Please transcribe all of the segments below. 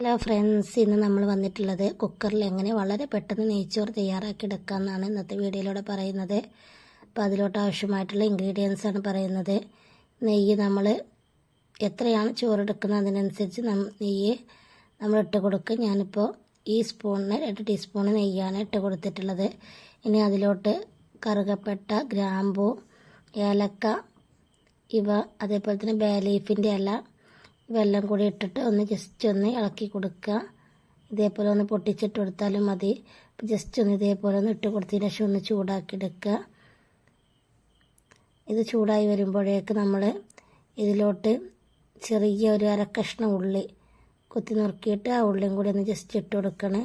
Hello friends ഇന്ന് നമ്മൾ വന്നിട്ടുള്ളത് കുക്കറിൽ എങ്ങനെ വളരെ പെട്ടെന്ന് നെയ്ച്ചോറ് തയ്യാറാക്കി എടുക്കാമെന്നാണ് ഇന്നത്തെ വീഡിയോയിലൂടെ പറയുന്നത്. അപ്പോൾ അതിലോട്ട് ആവശ്യമായിട്ടുള്ള ഇൻഗ്രീഡിയൻസ് ആണ് പറയുന്നത്. നെയ്യ് നമ്മൾ എത്രയാണ് ചോറ് എടുക്കുന്നത് അതിനനുസരിച്ച് നെയ്യ് നമ്മൾ ഇട്ട് കൊടുക്കും ഞാനിപ്പോൾ ഈ സ്പൂണിന് രണ്ട് ടീസ്പൂൺ നെയ്യാണ് ഇട്ട് കൊടുത്തിട്ടുള്ളത്. ഇനി അതിലോട്ട് കറുകപ്പെട്ട ഗ്രാമ്പൂ ഏലക്ക ഇവ അതേപോലെ തന്നെ ബേ ലീഫിന്റെ ഇല വെള്ളം കൂടി ഇട്ടിട്ട് ഒന്ന് ജസ്റ്റ് ഒന്ന് ഇളക്കി കൊടുക്കുക. ഇതേപോലെ ഒന്ന് പൊട്ടിച്ചിട്ട് കൊടുത്താലും മതി. ജസ്റ്റ് ഒന്ന് ഇതേപോലെ ഒന്ന് ഇട്ട് കൊടുത്തതിന് ശേഷം ഒന്ന് ചൂടാക്കി എടുക്കുക ഇത് ചൂടായി വരുമ്പോഴേക്ക് നമ്മൾ ഇതിലോട്ട് ചെറിയ ഒരു അരക്കഷ്ണം ഉള്ളി കുത്തി നുറുക്കിയിട്ട് ആ ഉള്ളിയും കൂടി ഒന്ന് ജസ്റ്റ് ഇട്ട് കൊടുക്കണം.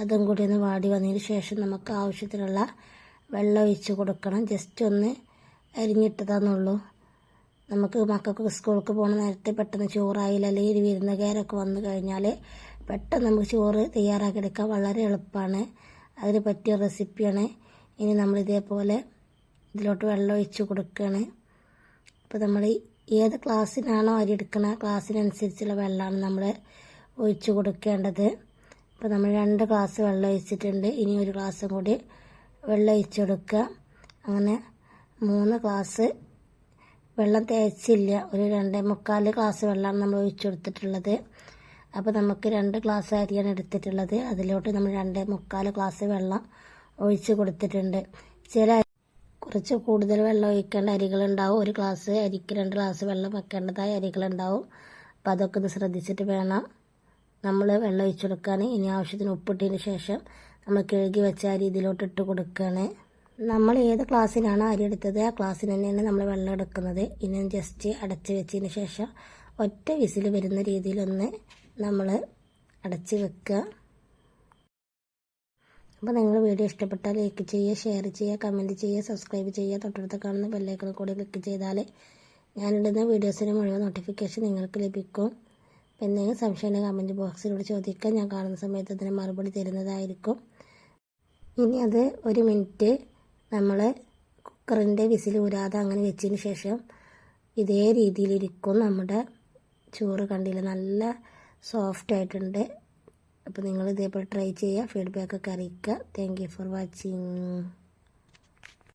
അതും കൂടി ഒന്ന് വാടി വന്നതിന് ശേഷം നമുക്ക് ആവശ്യത്തിനുള്ള വെള്ളം ഒഴിച്ച് കൊടുക്കണം. ജസ്റ്റ് ഒന്ന് അരിഞ്ഞിട്ടതാന്നുള്ളൂ. നമുക്ക് മക്കൾക്ക് സ്കൂൾക്ക് പോകുന്ന നേരത്തെ പെട്ടെന്ന് ചോറായില്ല അല്ലെങ്കിൽ വിരുന്നുകാരൊക്കെ വന്നു കഴിഞ്ഞാൽ പെട്ടെന്ന് നമുക്ക് ചോറ് തയ്യാറാക്കി എടുക്കാൻ വളരെ എളുപ്പമാണ് അതിന് പറ്റിയ റെസിപ്പിയാണ്. ഇനി നമ്മൾ ഇതേപോലെ ഇതിലോട്ട് വെള്ളം ഒഴിച്ച് കൊടുക്കുകയാണ് അപ്പോൾ നമ്മൾ ഏത് ക്ലാസ്സിനാണോ അരി എടുക്കണ ക്ലാസ്സിനനുസരിച്ചുള്ള വെള്ളമാണ് നമ്മൾ ഒഴിച്ച് കൊടുക്കേണ്ടത്. അപ്പോൾ നമ്മൾ രണ്ട് ഗ്ലാസ് വെള്ളം ഒഴിച്ചിട്ടുണ്ട്. ഇനി ഒരു ഗ്ലാസ്സും കൂടി വെള്ളം ഒഴിച്ചെടുക്കുക അങ്ങനെ മൂന്ന് ഗ്ലാസ് വെള്ളം തേച്ചില്ല. ഒരു രണ്ടേ മുക്കാൽ ഗ്ലാസ് വെള്ളമാണ് നമ്മൾ ഒഴിച്ചു കൊടുത്തിട്ടുള്ളത് അപ്പോൾ നമുക്ക് രണ്ട് ഗ്ലാസ് അരിയാണ് എടുത്തിട്ടുള്ളത്. അതിലോട്ട് നമ്മൾ രണ്ടേ മുക്കാൽ ഗ്ലാസ് വെള്ളം ഒഴിച്ച് കൊടുത്തിട്ടുണ്ട്. ചില കുറച്ച് കൂടുതൽ വെള്ളം ഒഴിക്കേണ്ട അരികളുണ്ടാവും. ഒരു ഗ്ലാസ് അരിക്ക് രണ്ട് ഗ്ലാസ് വെള്ളം വെക്കേണ്ടതായ അരികളുണ്ടാവും. അപ്പോൾ അതൊക്കെ ഒന്ന് ശ്രദ്ധിച്ചിട്ട് വേണം നമ്മൾ വെള്ളം ഒഴിച്ചു കൊടുക്കാൻ ഇനി ആവശ്യത്തിന് ഉപ്പിട്ടതിന് ശേഷം നമ്മൾ കഴുകി വെച്ച അരി ഇതിലോട്ട് ഇട്ട് കൊടുക്കുകയാണ്. നമ്മൾ ഏത് ക്ലാസ്സിനാണ് അരി എടുത്തത് ആ ക്ലാസ്സിന് തന്നെയാണ് നമ്മൾ വെള്ളം എടുക്കുന്നത്. ഇനി ജസ്റ്റ് അടച്ച് വെച്ചതിന് ശേഷം ഒറ്റ വിസിൽ വരുന്ന രീതിയിലൊന്ന് നമ്മൾ അടച്ച് വെക്കുക അപ്പോൾ നിങ്ങൾ വീഡിയോ ഇഷ്ടപ്പെട്ടാൽ ലൈക്ക് ചെയ്യുക ഷെയർ ചെയ്യുക കമന്റ് ചെയ്യുക സബ്സ്ക്രൈബ് ചെയ്യുക. തൊട്ടടുത്ത് കാണുന്ന ബെല്ലൈക്കൺ കൂടി ക്ലിക്ക് ചെയ്താൽ ഞാനിടുന്ന വീഡിയോസിന് മുഴുവൻ നോട്ടിഫിക്കേഷൻ നിങ്ങൾക്ക് ലഭിക്കും. അപ്പോൾ എന്തെങ്കിലും സംശയം കമന്റ് ബോക്സിലൂടെ ചോദിക്കുക ഞാൻ കാണുന്ന സമയത്ത് അതിന് മറുപടി തരുന്നതായിരിക്കും. ഇനി അത് ഒരു മിനിറ്റ് നമ്മൾ കുക്കറിന്റെ വിസിൽ ഊരാതെ അങ്ങനെ വെച്ചതിന് ശേഷം ഇതേ രീതിയിലിരിക്കും നമ്മുടെ ചോറ് കണ്ടില്ല? നല്ല സോഫ്റ്റ് ആയിട്ടുണ്ട്. അപ്പോൾ നിങ്ങൾ ഇതേപോലെ ട്രൈ ചെയ്യുക. ഫീഡ്ബാക്കൊക്കെ അറിയിക്കുക. Thank you for watching